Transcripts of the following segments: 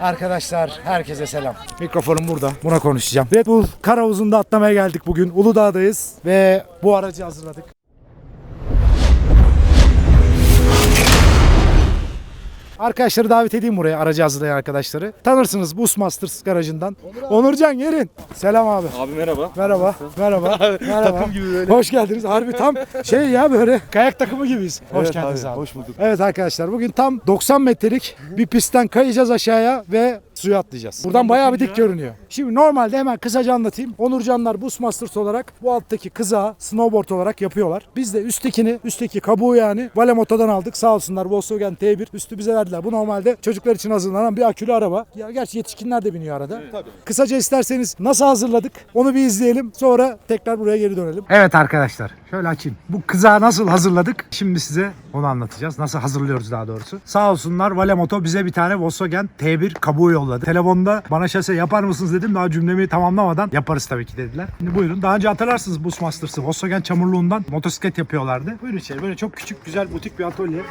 Arkadaşlar herkese selam. Mikrofonum burada. Buna konuşacağım. Red Bull kar havuzunda atlamaya geldik bugün. Uludağ'dayız ve bu aracı hazırladık. Arkadaşları davet edeyim buraya aracı hazırlayan arkadaşları. Tanırsınız Busmasters garajından. Onurcan Yerin. Selam abi. Abi merhaba. Merhaba. Merhaba. Merhaba. Takım gibi böyle. Hoş geldiniz. Harbi tam şey ya böyle kayak takımı gibiyiz. Hoş geldiniz abi. Hoş bulduk. Evet arkadaşlar bugün tam 90 metrelik bir pistten kayacağız aşağıya ve suya atlayacağız. Buradan bayağı bir dik görünüyor. Şimdi normalde hemen kısaca anlatayım. Onurcanlar Busmasters olarak bu alttaki kıza snowboard olarak yapıyorlar. Biz de üsttekini, üstteki kabuğu yani Valemoto'dan aldık. Sağ olsunlar Volkswagen T1 üstü bize verdiler. Bu normalde çocuklar için hazırlanan bir akülü araba. Ya gerçi yetişkinler de biniyor arada. Kısaca isterseniz nasıl hazırladık onu bir izleyelim. Sonra tekrar buraya geri dönelim. Evet arkadaşlar şöyle açayım. Bu kıza nasıl hazırladık? Şimdi size onu anlatacağız. Nasıl hazırlıyoruz daha doğrusu. Sağ olsunlar Valemoto bize bir tane Volkswagen T1 kabuğu yolladı. Telefonda bana şase yapar mısınız dedim. Daha cümlemi tamamlamadan yaparız tabii ki dediler. Şimdi buyurun. Daha önce hatırlarsınız Busmasters'ı. Volkswagen çamurluğundan motosiklet yapıyorlardı. Buyurun içeri. Böyle çok küçük güzel butik bir atölye.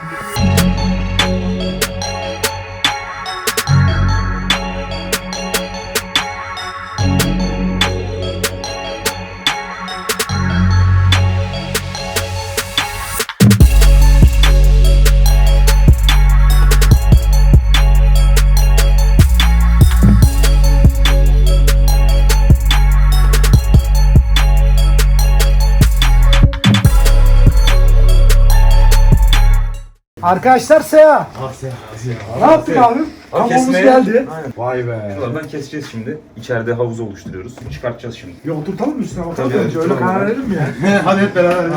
Arkadaşlar Seha. Ne yaptık abi? Kabuğumuz kesmeye- geldi. Aynen. Vay be. Şuralardan keseceğiz şimdi. İçeride havuz oluşturuyoruz. Çıkartacağız şimdi. Bir oturtalım mı üstüne bakalım Tabii, önce öyle karar verelim mi ya? Hadi hep beraber.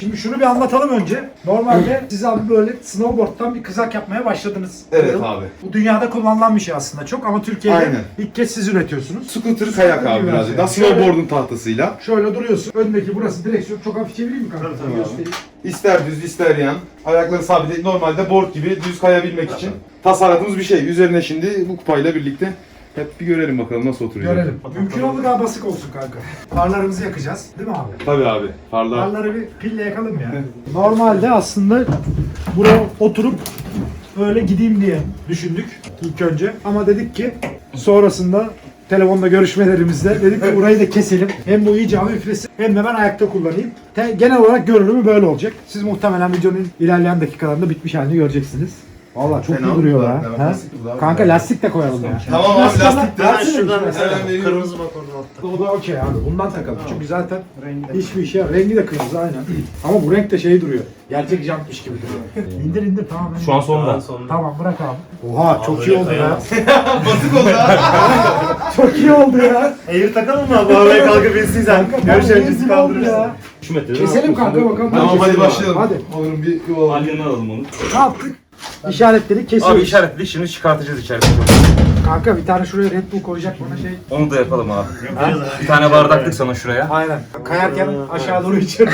Şimdi şunu bir anlatalım önce. Normalde siz abi böyle snowboard'tan bir kızak yapmaya başladınız. Evet Yıl. abi. Bu dünyada kullanılan bir şey aslında çok ama Türkiye'de Aynen. ilk kez siz üretiyorsunuz. Scooter kayak abi birazcık. Daha snowboard'un tahtasıyla. Şöyle duruyorsun. Öndeki burası direksiyon. Çok hafif çevireyim mi kanka? Tabii, tabii abi. Göstereyim. İster düz ister yan. Ayakları sabit. Normalde board gibi düz kayabilmek için tasarladığımız bir şey. Üzerine şimdi bu kupayla birlikte hep bir görelim bakalım nasıl oturacak. Görelim. Mümkün olduğu kadar basık olsun kanka. Farlarımızı yakacağız. Değil mi abi? Tabii abi. Farlar. Farları bir pille yakalım ya. Normalde aslında buraya oturup öyle gideyim diye düşündük ilk önce. Ama dedik ki sonrasında telefonda görüşmelerimizde dedik ki burayı da keselim. Hem bu iyice hafiflesin hem de ben ayakta kullanayım. Te- genel olarak görünümü böyle olacak. Siz muhtemelen videonun ilerleyen dakikalarında bitmiş halini göreceksiniz. Valla çok iyi duruyor ha. ha? Kanka lastik de koyalım ya. Tamam abi, lastik de. Versene Şuradan veriyorum. Kırmızı bak orada altta. O da okey abi. Bundan takalım. Çünkü zaten hiçbir işe. Rengi de kırmızı aynen. Ama bu renk de şey duruyor. Gerçek jantmış gibi duruyor. indir indir tamam. Şu an sonunda. Tamam bırak abi. Oha çok iyi oldu ya. Basık oldu ha. çok iyi oldu ya. Eğir takalım mı abi? Havaya kalkıp insin sen. Görüş Tamam, öncesi oldu kaldırırsın. ya. 3 metrede Keselim kanka bakalım. tamam hadi başlayalım. Hadi. Onur'un bir yuva Alyonu alalım onu. Ne yaptık? İşaretleri kesiyoruz. Abi işaretli şimdi çıkartacağız içeride. Kanka bir tane şuraya Red Bull koyacak bana şey. Onu da yapalım abi. Bir tane bardaklık sana şuraya. Aynen. Kayarken aşağı doğru içerim.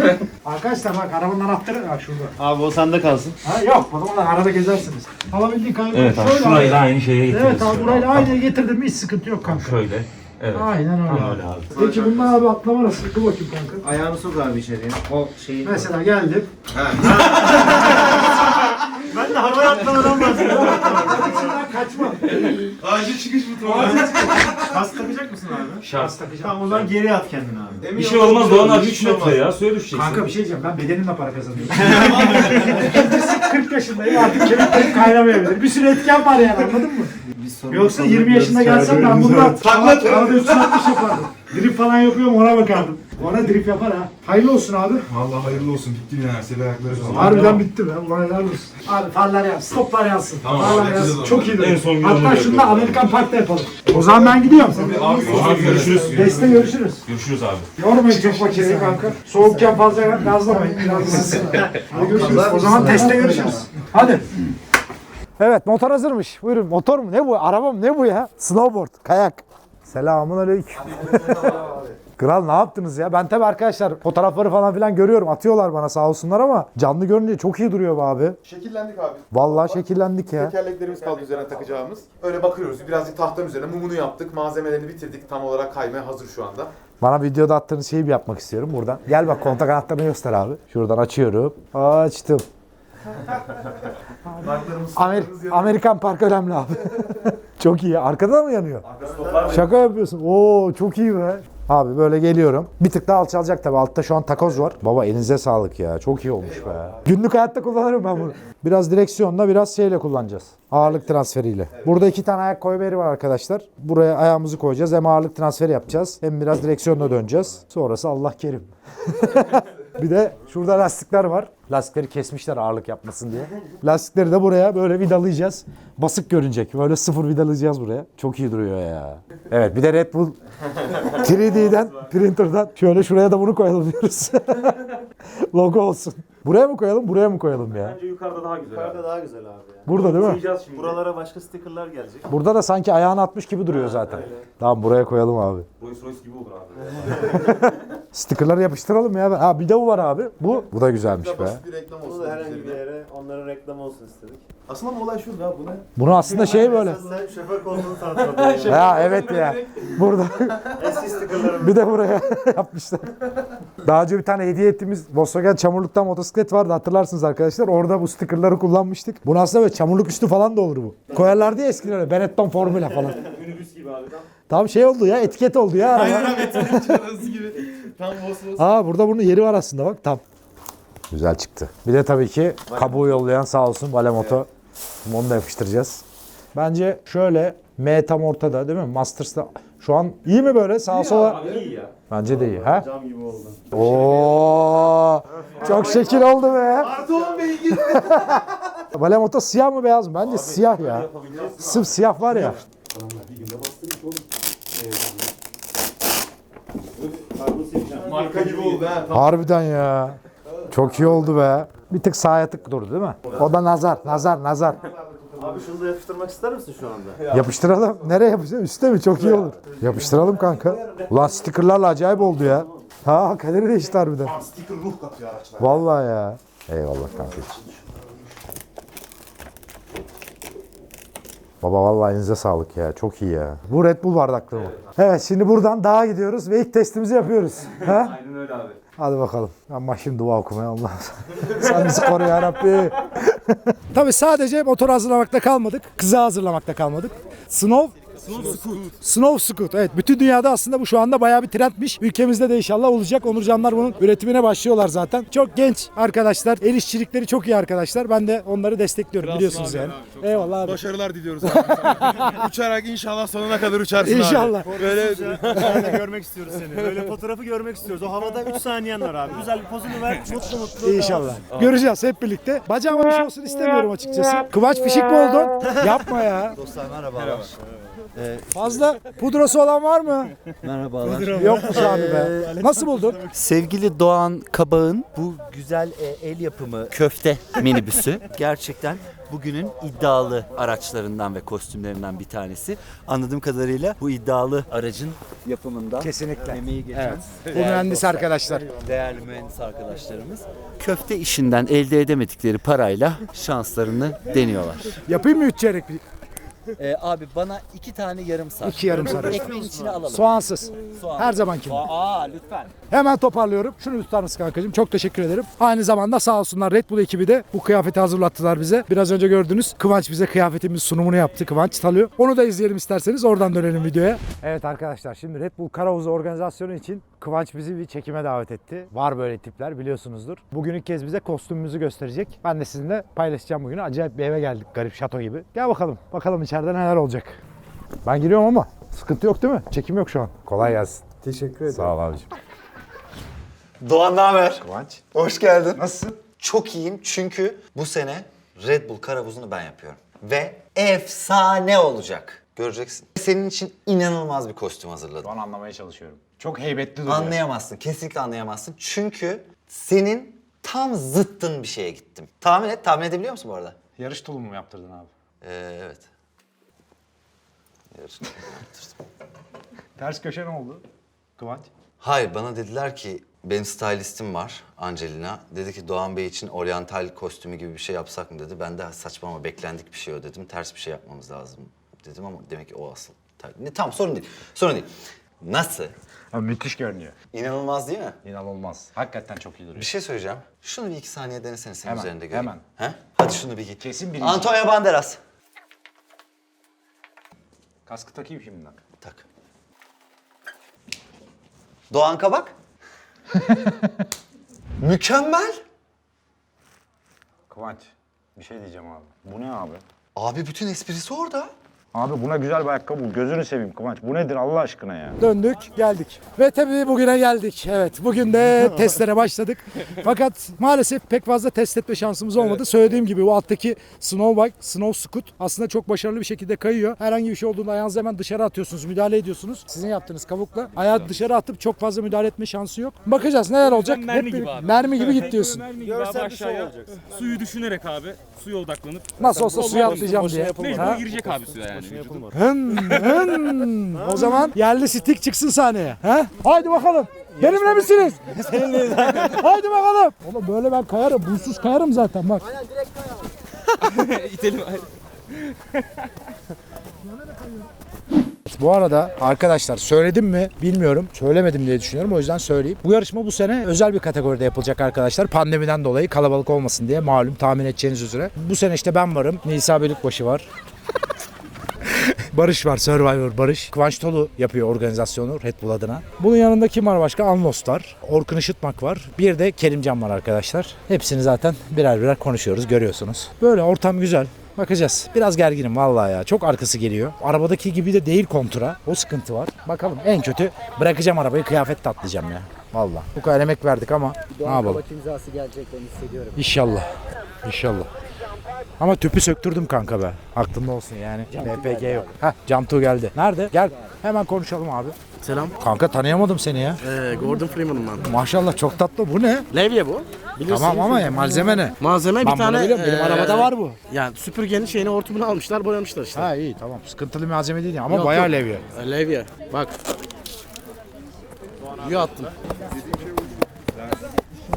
Arkadaşlar bak arabanın anahtarı var şurada. Abi o sende kalsın. Ha yok o zaman arada gezersiniz. Alabildiğin kanka. Evet abi Şöyle şurayı da aynı şeye getiririz. Evet abi burayla aynı getirdim hiç sıkıntı yok kanka. Şöyle. Evet. Aynen öyle. Öyle abi. Peki bunlar abi atlama nasıl? Dur bakayım kanka. Ayağını sok abi içeriye. O şeyi. Mesela geldim. Ben de havaya atlamadan bahsediyorum. İçinden kaçma. Acil çıkış butonu. Kask takacak mısın abi? Şart. Tamam o zaman geriye at kendini abi. Bir şey olmaz Doğan abi 3 metre ya. Suya düşeceksin. Kanka bir şey diyeceğim ben bedenimle para kazanıyorum. İkincisi 40 yaşındayım artık kemiklerim kaynamayabilir. Bir sürü etken var yani anladın mı? Yoksa 20 yaşında gelsem ben bundan Takla arada 360 yapardım. Drip falan yapıyorum ona bakardım. Ona drip yapar ha. Hayırlı olsun abi. Vallahi hayırlı olsun. Bitti yine her şey. Ayakları sağlam. Harbiden bitti be. Ulan helal olsun. Abi farlar yansın. Stoplar yansın. Tamam, farlar halledeceğiz yansın. Çok iyi. En son Hatta videomu şunu da Amerikan Park'ta yapalım. O zaman ben gidiyorum. Sen Abi görüşürüz. Deste görüşürüz. Görüşürüz abi. Yormayın çok makineyi kanka. Soğukken fazla gazlamayın. Biraz ısınsın. Hadi görüşürüz. O zaman teste görüşürüz. Hadi. Evet motor hazırmış. Buyurun motor mu? Ne bu? Araba mı? Ne bu ya? Snowboard, kayak. Selamun aleyküm. Kral ne yaptınız ya? Ben tabii arkadaşlar fotoğrafları falan filan görüyorum. Atıyorlar bana sağ olsunlar ama canlı görünce çok iyi duruyor be abi. Şekillendik abi. Vallahi şekillendik ya. Tekerleklerimiz kaldı üzerine takacağımız. Öyle bakıyoruz. Birazcık tahtanın üzerine mumunu yaptık. Malzemelerini bitirdik. Tam olarak kaymaya hazır şu anda. Bana videoda attığınız şeyi bir yapmak istiyorum buradan. Gel bak kontak anahtarını göster abi. Şuradan açıyorum. Açtım. Amer Amerikan Park önemli abi. çok iyi. Arkada mı yanıyor? Şaka yapıyorsun. Oo çok iyi be. Abi böyle geliyorum. Bir tık daha alçalacak tabii. Altta şu an takoz var. Baba elinize sağlık ya. Çok iyi olmuş be. Günlük hayatta kullanırım ben bunu. Biraz direksiyonla biraz şeyle kullanacağız. Ağırlık transferiyle. Burada iki tane ayak koyma yeri var arkadaşlar. Buraya ayağımızı koyacağız. Hem ağırlık transferi yapacağız. Hem biraz direksiyonla döneceğiz. Sonrası Allah kerim. Bir de şurada lastikler var. Lastikleri kesmişler ağırlık yapmasın diye. Lastikleri de buraya böyle vidalayacağız. Basık görünecek. Böyle sıfır vidalayacağız buraya. Çok iyi duruyor ya. Evet bir de Red Bull 3D'den, printer'dan şöyle şuraya da bunu koyalım diyoruz. Logo olsun. Buraya mı koyalım, buraya mı koyalım ya? Bence yukarıda daha güzel. Yukarıda daha güzel abi ya. Burada değil mi? Şimdi. Buralara başka stickerlar gelecek. Burada da sanki ayağını atmış gibi duruyor zaten. Tamam buraya koyalım abi. Rolls Royce gibi olur abi. Stickerları yapıştıralım ya. Ha bir de bu var abi. Bu bu da güzelmiş be. Basit bir reklam olsun. Bu da herhangi bir yere onların reklamı olsun istedik. Aslında ama olay şu ya bu ne? Bunu aslında şey böyle. Sen şoför koltuğunu tanıtmadın. Ya evet ya. Burada Eski stickerlarımız. bir de buraya yapmışlar. Daha önce bir tane hediye ettiğimiz Volkswagen çamurluktan motosiklet vardı hatırlarsınız arkadaşlar. Orada bu stickerları kullanmıştık. Bunu aslında böyle çamurluk üstü falan da olur bu. Koyarlardı ya eskiden öyle Benetton formüle falan. Minibüs gibi abi. Tam. Tam şey oldu ya etiket oldu ya. araba. Nasıl gibi? Tam boss boss. Aa burada bunun yeri var aslında bak tam. Güzel çıktı. Bir de tabii ki kabuğu yollayan sağ olsun Valemoto. Şimdi Onu da yapıştıracağız. Bence şöyle M tam ortada değil mi? Masters'ta şu an iyi mi böyle sağa sola? Abi iyi ya. Bence de iyi. Ha? Cam gibi oldu. Oo! Çok şekil oldu be. Artı 10 beygir. Valemoto siyah mı beyaz mı? Bence siyah ya. Sırf siyah var ya. Marka gibi oldu ha. Harbiden ya. Çok iyi oldu be. Bir tık sağa tık durdu değil mi? O da nazar, nazar, nazar. Abi şunu da yapıştırmak ister misin şu anda? Yapıştıralım. Nereye yapıştıralım? Üste mi? Çok iyi olur. Yapıştıralım kanka. Ulan stickerlarla acayip oldu ya. Ha kaderi değişti harbiden. sticker ruh katıyor araçlara. Vallahi ya. Eyvallah kanka. Baba vallahi elinize sağlık ya. Çok iyi ya. Bu Red Bull bardaklı mı? Evet şimdi buradan dağa gidiyoruz ve ilk testimizi yapıyoruz. Ha? Aynen öyle abi. Hadi bakalım. Ben başlayayım dua okumaya Allah. Sen bizi koru ya Rabbi. Tabii sadece motor hazırlamakta kalmadık. Kıza hazırlamakta kalmadık. Snow Snow Scoot. Snow Scoot. Evet bütün dünyada aslında bu şu anda bayağı bir trendmiş. Ülkemizde de inşallah olacak. Onurcanlar bunun üretimine başlıyorlar zaten. Çok genç arkadaşlar. El işçilikleri çok iyi arkadaşlar. Ben de onları destekliyorum biliyorsunuz yani. Eyvallah abi. Başarılar diliyoruz abi. sana. Uçarak inşallah sonuna kadar uçarsın abi. İnşallah. Böyle Böyle görmek istiyoruz seni. Böyle fotoğrafı görmek istiyoruz. O havada 3 saniyen var abi. Güzel bir pozunu ver. Mutlu mutlu. İnşallah. Göreceğiz hep birlikte. Bacağıma bir şey olsun istemiyorum açıkçası. Kıvaç pişik mi oldun? Yapma ya. Dostlar merhabalar. Fazla pudrası olan var mı? Merhabalar. Yokmuş abi be. Nasıl buldun? Sevgili Doğan Kabağ'ın bu güzel e, el yapımı köfte minibüsü gerçekten bugünün iddialı araçlarından ve kostümlerinden bir tanesi. Anladığım kadarıyla bu iddialı aracın yapımında Kesinlikle. emeği geçen Bu değerli mühendis dostlar, arkadaşlar. değerli mühendis arkadaşlarımız köfte işinden elde edemedikleri parayla şanslarını deniyorlar. Yapayım mı üç çeyrek? Ee, abi bana iki tane yarım saat. İki yarım sarı. Ekmeğin içine alalım. Soğansız. Soğan. Her zamanki. Aa lütfen. Hemen toparlıyorum. Şunu tutar mısın kankacığım? Çok teşekkür ederim. Aynı zamanda sağ olsunlar Red Bull ekibi de bu kıyafeti hazırlattılar bize. Biraz önce gördünüz. Kıvanç bize kıyafetimiz sunumunu yaptı. Kıvanç Talıyor. Onu da izleyelim isterseniz. Oradan dönelim videoya. Evet arkadaşlar şimdi Red Bull Karavuzu organizasyonu için Kıvanç bizi bir çekime davet etti. Var böyle tipler biliyorsunuzdur. Bugün ilk kez bize kostümümüzü gösterecek. Ben de sizinle paylaşacağım bugün. Acayip bir eve geldik. Garip şato gibi. Gel bakalım. Bakalım içeride neler olacak. Ben giriyorum ama sıkıntı yok değil mi? Çekim yok şu an. Kolay gelsin. Teşekkür ederim. Sağ ol abicim. Doğan ne haber? Kıvanç. Hoş geldin. Nasılsın? Çok iyiyim çünkü bu sene Red Bull Karavuzunu ben yapıyorum. Ve efsane olacak. Göreceksin. Senin için inanılmaz bir kostüm hazırladım. Onu anlamaya çalışıyorum. Çok heybetli duruyor. Anlayamazsın. Kesinlikle anlayamazsın. Çünkü senin tam zıttın bir şeye gittim. Tahmin et. Tahmin edebiliyor musun bu arada? Yarış tulumu mu yaptırdın abi? Ee, evet. Ters köşe ne oldu? Kıvanç. Hayır bana dediler ki benim stylistim var Angelina. Dedi ki Doğan Bey için oryantal kostümü gibi bir şey yapsak mı dedi. Ben de saçmalama beklendik bir şey o dedim. Ters bir şey yapmamız lazım dedim ama demek ki o asıl. Ne, tamam sorun değil. Sorun değil. Nasıl? müthiş görünüyor. İnanılmaz değil mi? İnanılmaz. Hakikaten çok iyi duruyor. Bir şey söyleyeceğim. Şunu bir iki saniye denesene senin Hemen, üzerinde göreyim. hemen. He? Hadi şunu bir git. Kesin birinci. Antonio Banderas. Kaskı takayım şimdiden. Tak. Doğan Kabak. Mükemmel. Kıvanç bir şey diyeceğim abi. Bu ne abi? Abi bütün esprisi orada. Abi buna güzel bir ayakkabı bul. Gözünü seveyim Kıvanç. Bu nedir Allah aşkına ya? Döndük, geldik. Ve tabii bugüne geldik. Evet, bugün de testlere başladık. Fakat maalesef pek fazla test etme şansımız olmadı. Söylediğim gibi o alttaki snow bike, snow scoot aslında çok başarılı bir şekilde kayıyor. Herhangi bir şey olduğunda ayağınızı hemen dışarı atıyorsunuz, müdahale ediyorsunuz. Sizin yaptığınız kabukla. Ayağı dışarı atıp çok fazla müdahale etme şansı yok. Bakacağız neler olacak. Mermi Hep gibi birlikte- abi. Mermi gibi git diyorsun. Mermi gibi abi aşağıya. Suyu düşünerek abi. Suya odaklanıp. Nasıl olsa suya atlayacağım diye. yapılmaz. Ha? Mecbur girecek abi suya yani. Hın hın. O zaman yerli stik çıksın sahneye. Ha? Haydi bakalım. Benimle misiniz? Seninleyiz. Haydi bakalım. Oğlum böyle ben kayarım. Bunsuz kayarım zaten bak. İtelim. Bu arada arkadaşlar söyledim mi bilmiyorum. Söylemedim diye düşünüyorum. O yüzden söyleyeyim. Bu yarışma bu sene özel bir kategoride yapılacak arkadaşlar. Pandemiden dolayı kalabalık olmasın diye malum tahmin edeceğiniz üzere. Bu sene işte ben varım. Nisa Bölükbaşı var. Barış var, Survivor Barış. Kıvanç Tolu yapıyor organizasyonu Red Bull adına. Bunun yanında kim var başka? Anlos var. Orkun Işıtmak var. Bir de Kerimcan var arkadaşlar. Hepsini zaten birer birer konuşuyoruz, görüyorsunuz. Böyle ortam güzel. Bakacağız. Biraz gerginim vallahi ya. Çok arkası geliyor. Arabadaki gibi de değil kontura. O sıkıntı var. Bakalım en kötü bırakacağım arabayı kıyafetle atlayacağım ya. Vallahi. Bu kadar emek verdik ama ne yapalım. imzası gelecek ben hissediyorum. İnşallah. İnşallah. Ama tüpü söktürdüm kanka be. Aklında olsun yani. BPG yok. Heh Cantu geldi. Nerede? Gel. Hemen konuşalım abi. Selam. Kanka tanıyamadım seni ya. Ee, Gordon Freeman'ım ben. Maşallah çok tatlı. Bu ne? Levye bu. Biliyorsun. Tamam ama ya malzeme ne? Malzeme Ben bir bunu tane. biliyorum. Benim ee, arabada var bu. Yani süpürgenin şeyini hortumunu almışlar boyamışlar işte. Ha iyi tamam. Sıkıntılı malzeme değil ya. ama Yok, bayağı yok. levye. Ee, Levye. Bak. Yu attım.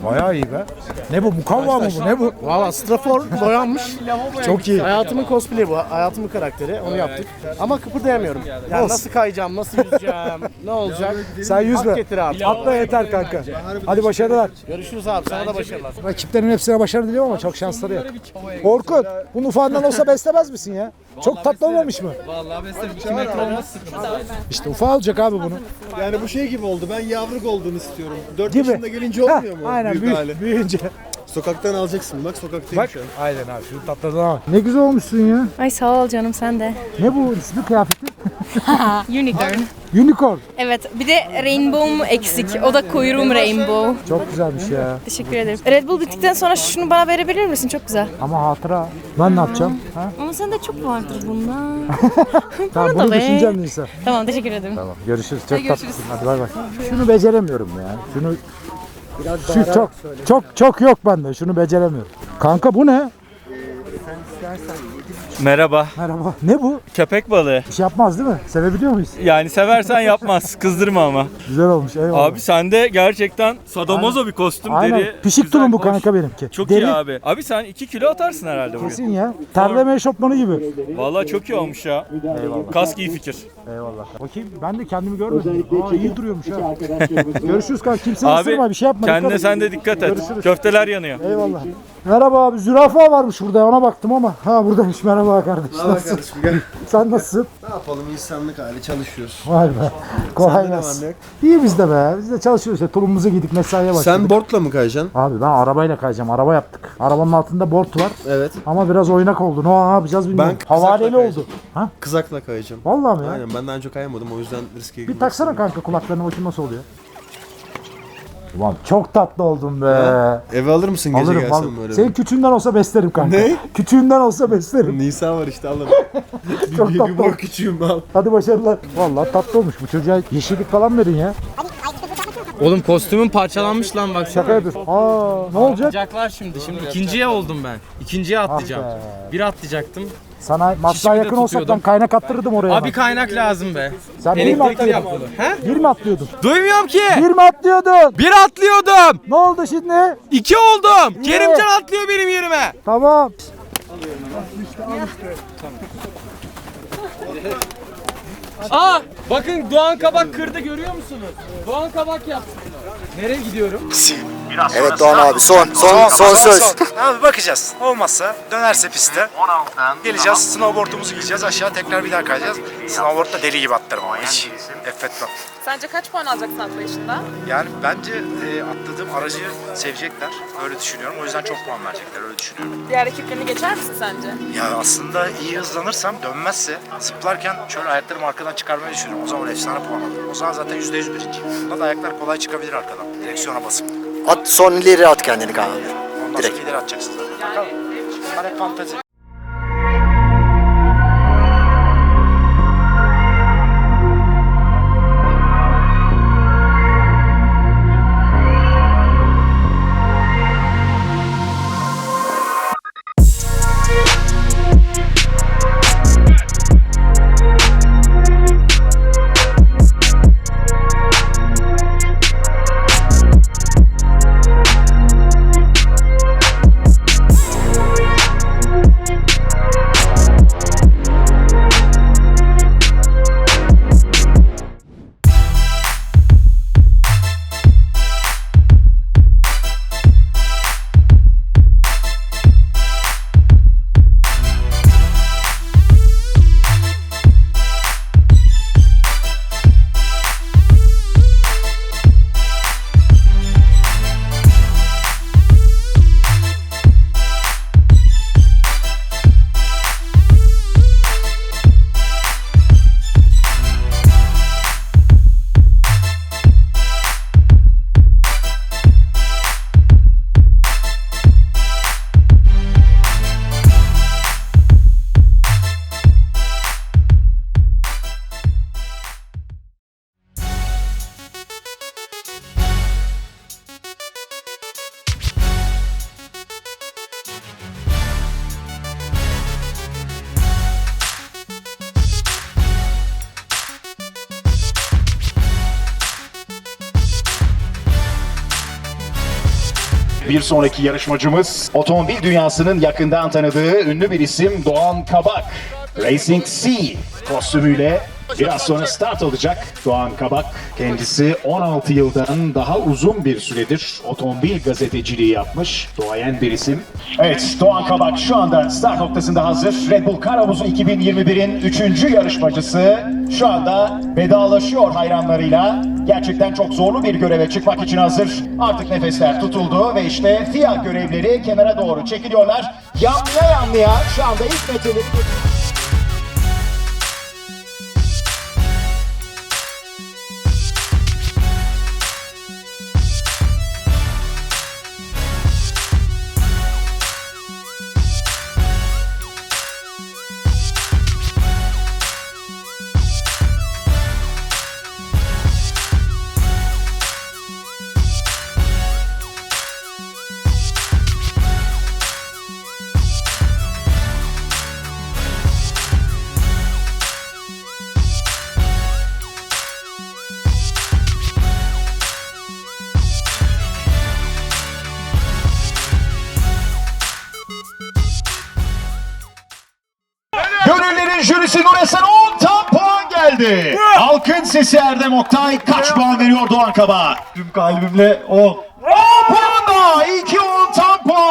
Bayağı iyi be. Ne bu? Mukavva mı bu? Ne bu? Valla strafor boyanmış. Çok iyi. Hayatımın cosplay'i bu. Hayatımın karakteri. Onu yaptık. Ama kıpırdayamıyorum. Yani nasıl kayacağım, nasıl yüzeceğim, ne olacak? Sen yüzme. Hak getir abi. Atla yeter kanka. Hadi başarılar. Görüşürüz abi. Sana da başarılar. Rakiplerin hepsine başarı diliyorum ama çok şansları yok. Orkun, bunun ufağından olsa beslemez misin ya? Çok tatlı olmamış mı? Vallahi beslerim 2 metre olmaz. İşte ufağı olacak abi bunu. Yani bu şey gibi oldu. Ben yavruk olduğunu istiyorum. 4 Gibi. yaşında gelince Heh, olmuyor mu? aynen Büyük hali. büyüyünce. Sokaktan alacaksın. Bak sokaktayım Bak şu an. aynen abi şu tatlıdan bak. Ne güzel olmuşsun ya. Ay sağ ol canım sen de. Ne bu ismi kıyafeti? Unicorn. Unicorn. Evet bir de rainbow'um eksik. O da kuyruğum rainbow. Çok güzelmiş ya. Teşekkür ederim. Red Bull bittikten sonra şunu bana verebilir misin? Çok güzel. Ama hatıra. Ben ne yapacağım? Ha? Ama sende çok vardır bundan. Tamam bunu düşüneceğim Nisa. tamam teşekkür ederim. Tamam görüşürüz. Çok Hadi görüşürüz. tatlısın. Hadi bay bay. Şunu beceremiyorum ya. Şunu şu çok çok çok yok bende. Şunu beceremiyorum. Kanka bu ne? Merhaba. Merhaba. Ne bu? Köpek balığı. Bir şey yapmaz değil mi? Sevebiliyor muyuz? Yani seversen yapmaz. Kızdırma ama. Güzel olmuş. Eyvallah. Abi sende gerçekten sadomazo bir kostüm Aynen. deri. Pişik güzel, tulum bu hoş. kanka benimki. Çok Deri. iyi abi. Abi sen 2 kilo atarsın herhalde bugün. Kesin ya. Terleme eşofmanı gibi. Vallahi çok iyi olmuş ya. Eyvallah. Kask iyi fikir. Eyvallah. Bakayım ben de kendimi görmedim. Aa iyi duruyormuş ha. Görüşürüz kanka. Kimse Abi ısırma bir şey yapma. kendine dikkat et. sen de dikkat et. Görüşürüz. Köfteler yanıyor. Eyvallah. Merhaba abi zürafa varmış burada ona baktım ama. Ha buradaymış merhaba kardeş. Nasılsın? Sen nasılsın? Ne yapalım insanlık hali çalışıyoruz. Vay be. Kolay gelsin. İyi biz de be. Biz de çalışıyoruz işte. Tulumumuzu giydik mesaiye başladık. Sen boardla mı kayacaksın? Abi ben arabayla kayacağım. Araba yaptık. Arabanın altında board var. Evet. Ama biraz oynak oldu. Ne yapacağız bilmiyorum. Ben kayacağım. oldu. Ha? Kızakla kayacağım. Vallahi mi ya? Aynen ben daha önce kayamadım o yüzden riske Bir girmek taksana istedim. kanka kulaklarına bakayım nasıl oluyor. Ulan çok tatlı oldun be. Eve alır mısın gece Alırım gelsen alırım. böyle? Senin küçüğünden olsa beslerim kanka. Ne? Küçüğünden olsa beslerim. Nisa var işte alırım. bir, Çok bir, tatlı bir boy küçüğüm al. Hadi başarılar. Vallahi tatlı olmuş. Bu çocuğa yeşillik falan verin ya. Oğlum kostümün parçalanmış lan bak. Şaka yapıyorsun. Aa ne olacak? Atlayacaklar şimdi. Şimdi ikinciye oldum ben. İkinciye atlayacağım. be. Bir atlayacaktım. Sana maslağa de yakın olsak ben tutuyordum. kaynak attırırdım oraya. Abi bak. kaynak lazım be. Sen bir mi Elektrikli atlıyordun? yapmalı. He? Bir mi atlıyordun? Duymuyorum ki. Bir mi atlıyordun? Bir atlıyordum. Ne oldu şimdi? İki oldum. Kerimcan atlıyor benim yerime. Aa bakın Doğan Kabak kırdı görüyor musunuz? Doğan Kabak yaptı bunu. Nereye gidiyorum? Evet Doğan abi son son son söz. Abi bakacağız. Olmazsa dönerse piste geleceğiz. Snowboard'umuzu giyeceğiz. Aşağı tekrar bir daha kayacağız. Snowboard'da deli gibi atlarım ama hiç effetmem. Sence kaç puan alacaksın atlayışında? Yani bence e, atladığım aracı sevecekler. Öyle düşünüyorum. O yüzden çok puan verecekler. Öyle düşünüyorum. Diğer rakiplerini geçer misin sence? Ya aslında iyi hızlanırsam dönmezse zıplarken şöyle ayaklarımı arkadan çıkarmayı düşünüyorum. O zaman efsane puan alırım. O zaman zaten %100 birinci. Bunda da ayaklar kolay çıkabilir arkadan. Direksiyona basıp. At son ileri at kendini Kaan abi. Ondan sonra ileri atacaksın zaten. Bakalım. Bunlar hep fantezi. Bir sonraki yarışmacımız otomobil dünyasının yakından tanıdığı ünlü bir isim Doğan Kabak. Racing C kostümüyle biraz sonra start alacak Doğan Kabak. Kendisi 16 yıldan daha uzun bir süredir otomobil gazeteciliği yapmış. Doğayan bir isim. Evet Doğan Kabak şu anda start noktasında hazır. Red Bull Kar Havuzu 2021'in 3. yarışmacısı. Şu anda vedalaşıyor hayranlarıyla. Gerçekten çok zorlu bir göreve çıkmak için hazır. Artık nefesler tutuldu ve işte FIA görevleri kenara doğru çekiliyorlar. Yanlıya yanlıya şu anda ilk metreleri... geldi. Halkın sesi Erdem Oktay kaç puan veriyor Doğan Kaba? Tüm kalbimle 10.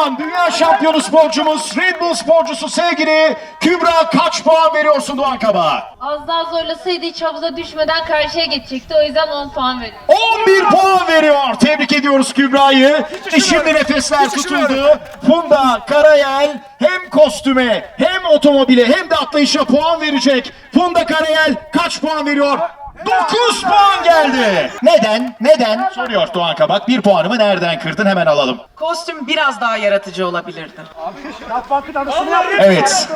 puan. Dünya şampiyonu sporcumuz Red Bull sporcusu sevgili Kübra kaç puan veriyorsun Doğan Kaba? Az daha zorlasaydı hiç havuza düşmeden karşıya geçecekti. O yüzden 10 puan veriyorum. 11 puan veriyor. Tebrik ediyoruz Kübra'yı. E Şimdi nefesler tutuldu. Funda Karayel hem kostüme hem otomobile hem de atlayışa puan verecek. Funda Karayel kaç puan veriyor? 9 puan geldi. Neden? Neden? Soruyor Doğan Kabak. Bir puanımı nereden kırdın? Hemen alalım. Kostüm biraz daha yaratıcı olabilirdi. Evet.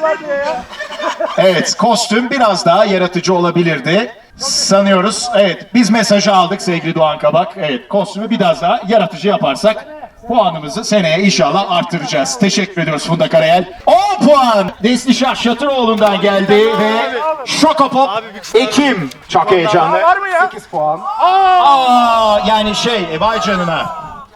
Evet, kostüm biraz daha yaratıcı olabilirdi. Sanıyoruz. Evet, biz mesajı aldık sevgili Doğan Kabak. Evet, kostümü biraz daha yaratıcı yaparsak puanımızı seneye inşallah artıracağız. Teşekkür ediyoruz Funda Karayel. 10 puan Neslişah Şatıroğlu'ndan geldi ve Şokopop Ekim. Çok heyecanlı. Var mı ya? 8 puan. Aa, yani şey, e, vay canına.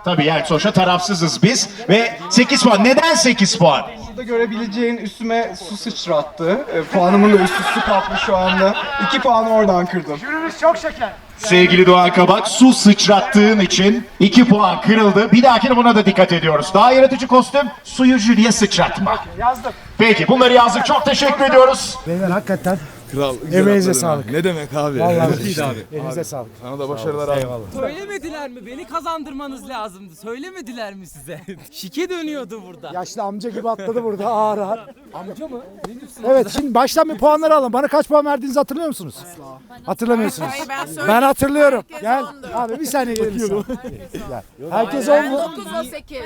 Tabii yani sonuçta tarafsızız biz ve 8 puan. Neden 8 puan? Burada görebileceğin üstüme su sıçrattı. E, puanımın da üst üstü kalkmış şu anda. 2 puanı oradan kırdım. Jürimiz çok şeker. Sevgili Doğan Kabak su sıçrattığın için 2 puan kırıldı. Bir dahakine buna da dikkat ediyoruz. Daha yaratıcı kostüm suyu jüriye sıçratma. Yazdım. Peki bunları yazdık. Çok teşekkür ediyoruz. Beyler hakikaten Kral. Emeğinize sağlık. Ne demek abi? Vallahi iyiydi abi. Elinize sağlık. Sana da başarılar abi. Eyvallah. Söylemediler mi? Beni kazandırmanız lazımdı. Söylemediler mi size? Şike dönüyordu burada. Yaşlı amca gibi atladı burada ağır ağır. Amca mı? Ne diyorsun? Evet şimdi baştan bir puanları alın. Bana kaç puan verdiğinizi hatırlıyor musunuz? Hatırlamıyorsunuz. Ben hatırlıyorum. Gel abi bir saniye gelir misin? Gel. Herkes on mu? 9 o 8.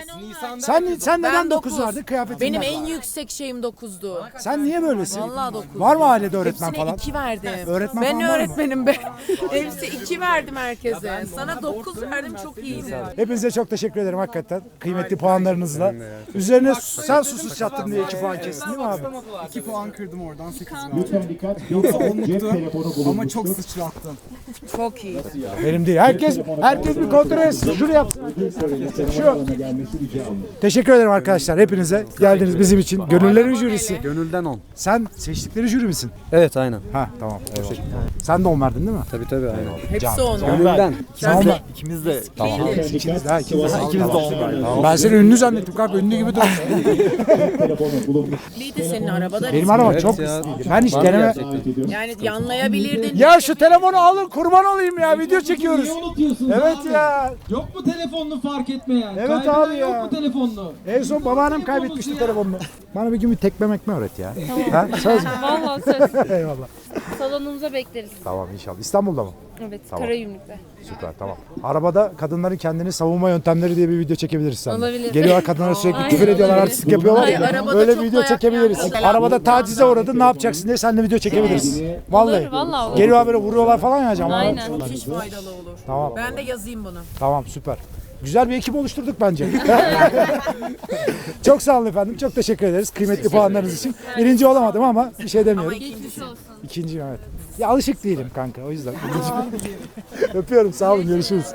Sen sen neden Ben 9 dokuz. verdin kıyafetin? Benim en yüksek şeyim 9'du. Sen niye böylesin? Vallahi 9. Var mı ailede öğretmen falan? 2 verdim. Öğretmen ben falan var mı? öğretmenim be. Hepsi 2 verdim herkese. Sana 9 verdim çok iyiydi. Hepinize çok teşekkür ederim hakikaten. Kıymetli puanlarınızla. Üzerine sen susuz çattın diye 2 puan kestin değil mi abi? 2 puan kırdım oradan 8 Lütfen dikkat. Yoksa onluktu ama çok sıçrattım. Çok iyi. Benim değil. Herkes herkes bir kontrol etsin. Şunu yap. Şu. Teşekkür ederim arkadaşlar hepinize. Geldiniz bizim için. Gönüllerin jürisi. Gönülden 10. Sen seçtikleri jüri misin? Evet aynen. Ha tamam. Eyvallah. Sen de on verdin değil mi? Tabii tabii aynen. Hepsi onu. Gönülden. Sen de. İkimiz de Tamam. İkimiz de. ha, ikimiz de. ikimiz de on Tamam. Ben seni ünlü zannettim kanka. Ünlü gibi bulunmuş. Neydi senin arabada? Benim araba çok ya. Ben hiç deneme... Yani yanlayabilirdin. Ya şu telefonu alın kurban olayım ya. Video çekiyoruz. Evet ya. Yok mu telefonunu fark etmeyen? Evet Kaydıran abi ya. yok mu telefonunu? En son babaannem kaybetmişti telefonunu. Bana bir gün bir tekme mekme öğret ya. Ha? Söz mü? Vallahi söz. Eyvallah. Salonumuza bekleriz. Tamam inşallah. İstanbul'da mı? Evet, Tamam. Karayümlük'te. Süper tamam. Arabada kadınların kendini savunma yöntemleri diye bir video çekebiliriz seninle. Olabilir. Geliyorlar kadınlara sürekli Aynen, küfür ediyorlar, olabilir. artistlik yapıyorlar Ay, ya. arabada Öyle çok video dayak çekebiliriz. yiyen Arabada tacize uğradın ne yapacaksın diye seninle video çekebiliriz. Vallahi. Olur, vallahi olur. Geliyor böyle vuruyorlar falan ya cam. Aynen. Müthiş faydalı olur. Tamam. Ben de yazayım bunu. Tamam süper. Güzel bir ekip oluşturduk bence. çok sağ olun efendim. Çok teşekkür ederiz kıymetli puanlarınız için. Birinci olamadım ama bir şey demiyorum. Geçmiş olsun. İkinci evet. Ya alışık değilim kanka o yüzden. Öpüyorum sağ olun görüşürüz.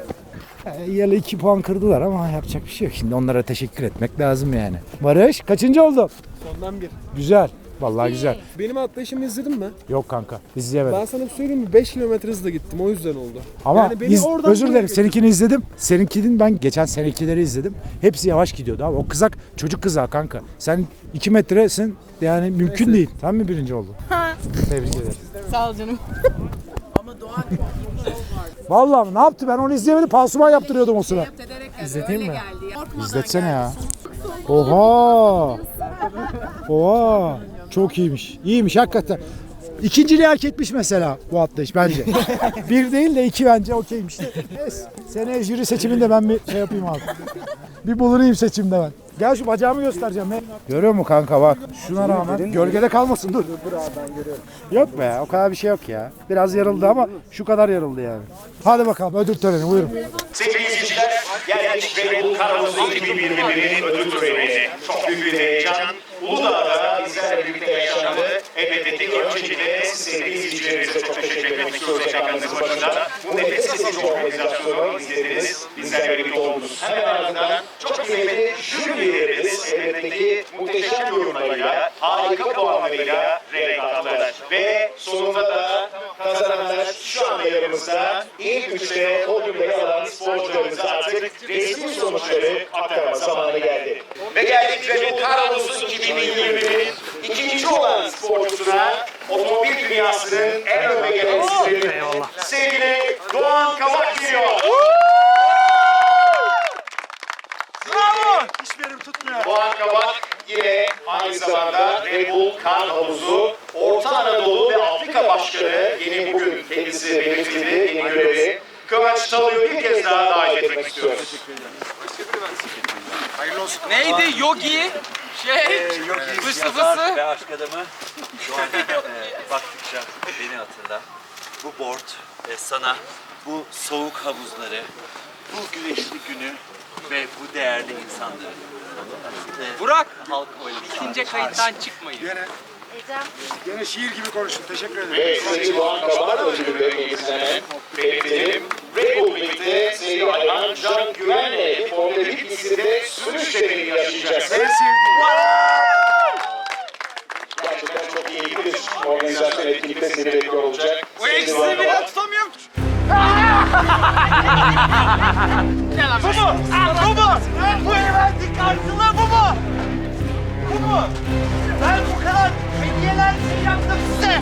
Yerle iki puan kırdılar ama yapacak bir şey yok. Şimdi onlara teşekkür etmek lazım yani. Barış kaçıncı oldu? Sondan bir. Güzel. Vallahi güzel. Benim atlayışımı izledin mi? Yok kanka izleyemedim. Ben sana bir söyleyeyim mi? 5 kilometre hızla gittim o yüzden oldu. Ama yani beni iz- oradan özür dilerim seninkini izledim. Seninkinin ben geçen senekileri izledim. Hepsi yavaş gidiyordu abi. O kızak çocuk kızağı kanka. Sen 2 metresin yani mümkün değil. Sen mi birinci oldun? Tebrik ederim. Sağ ol canım. Ama Doğan Vallahi ne yaptı ben onu izleyemedim. Pansuman yaptırıyordum o sıra. İzleteyim mi? İzletsene ya. Oha. Oha. Çok iyiymiş. İyiymiş hakikaten. İkinciliği hak etmiş mesela bu atlayış bence. bir değil de iki bence okeymiş. Neyse. Seneye jüri seçiminde ben bir şey yapayım abi. Bir bulunayım seçimde ben. Gel şu bacağımı göstereceğim. Görüyor musun kanka bak. Şuna rağmen gölgede kalmasın dur. Dur abi ben görüyorum. Yok be o kadar bir şey yok ya. Biraz yarıldı ama şu kadar yarıldı yani. Hadi bakalım ödül töreni buyurun. Sevgili izleyiciler, geldik Red Bull Karavuzu 2021'in ödül törenine. Çok büyük bir heyecan. Uludağ'da bizlerle birlikte yaşandı. Elbette ki öncelikle sevgili izleyicilerimize çok teşekkür etmek istiyoruz ekranlarınızın başında. Bu nefes kesici organizasyonu izlediniz. Bizlerle birlikte oldunuz. Hemen ardından çok kıymetli jüri üyelerimiz elbette ki muhteşem yorumlarıyla, harika puanlarıyla renk attılar. Ve sonunda da kazananlar şu anda yanımızda. İlk üçte podyumda yer alan sporcularımıza artık resmi sonuçları aktarma zamanı geldi. Ve geldik Red Bull Karavuzu 2021'in ikinci olan sporcusuna otomobil dünyasının en önde gelen isimleri sevgili Doğan Kabak geliyor. Bravo! Hiçbirim tutmuyor. Doğan Kabak yine aynı zamanda Red Bull Kar Havuzu Orta Anadolu ve Afrika Başkanı yeni bugün kendisi belirtildi yeni görevi. Kıvanç Talı'yı bir kez daha davet etmek istiyoruz. Neydi? Yogi? Şey? Fısı fısı. ve aşk adamı şu an e, baktıkça beni hatırla. Bu board e, sana bu soğuk havuzları, bu güneşli günü ve bu değerli insanları. E, Burak, halk oylamış. ikinci kayıttan çıkmayın. Gene şiir gibi konuştun. Teşekkür ederim. Ve sevgili Doğan Kabak ödülü kendisinden belirtelim. Red Bull birlikte sevgili Ayhan Can Güven'le Formula 1 pistinde sürüş deneyimi yaşayacaksınız. bir organizasyon etkinlikte seni bekliyor olacak. Bu eksiği bile tutamıyorum. Bu mu? Bu mu? Bu eventin karşılığı bu mu? Bu mu? Ben bu kadar hediyeler şey yaptım size.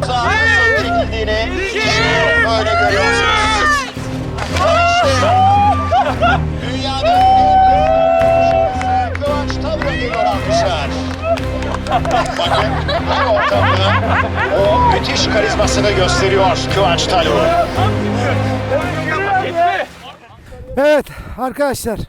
Nasıl çekildiğini böyle görüyorsunuz. İşte dünyanın en Kıvanç Tavra geliyor alkışlar. Bakın her ortamda o müthiş karizmasını gösteriyor Kıvanç Tayfur. Evet arkadaşlar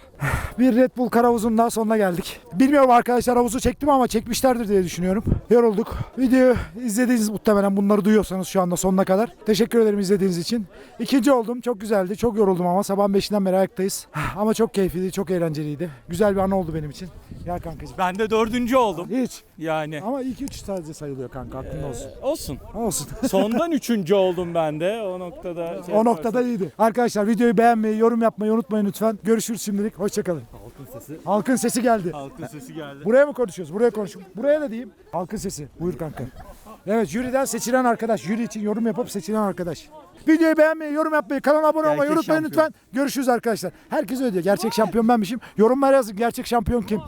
bir Red Bull kara havuzunun daha sonuna geldik. Bilmiyorum arkadaşlar havuzu çektim ama çekmişlerdir diye düşünüyorum. Yorulduk. Videoyu izlediğiniz muhtemelen bunları duyuyorsanız şu anda sonuna kadar. Teşekkür ederim izlediğiniz için. İkinci oldum. Çok güzeldi. Çok yoruldum ama sabah 5'inden beri ayaktayız. Ama çok keyifliydi. Çok eğlenceliydi. Güzel bir an oldu benim için. Ya kankacığım. Ben de dördüncü oldum. Hiç. Yani. Ama ilk üç sadece sayılıyor kanka aklında olsun. Olsun. Olsun. Sondan üçüncü oldum ben de. O noktada. şey o noktada iyiydi. Arkadaşlar videoyu beğenmeyi, yorum yapmayı unutmayın lütfen. Görüşürüz şimdilik. Hoşçakalın. Halkın sesi. Halkın sesi geldi. Halkın sesi geldi. Buraya mı konuşuyoruz? Buraya konuşun. Buraya da diyeyim. Halkın sesi. Buyur kanka. Evet jüriden seçilen arkadaş. Jüri için yorum yapıp seçilen arkadaş. Videoyu beğenmeyi, yorum yapmayı, kanala abone olmayı Gerçek unutmayın şampiyon. lütfen. Görüşürüz arkadaşlar. Herkes öyle diyor. Gerçek şampiyon benmişim. Yorumlara yazın. Gerçek şampiyon kim?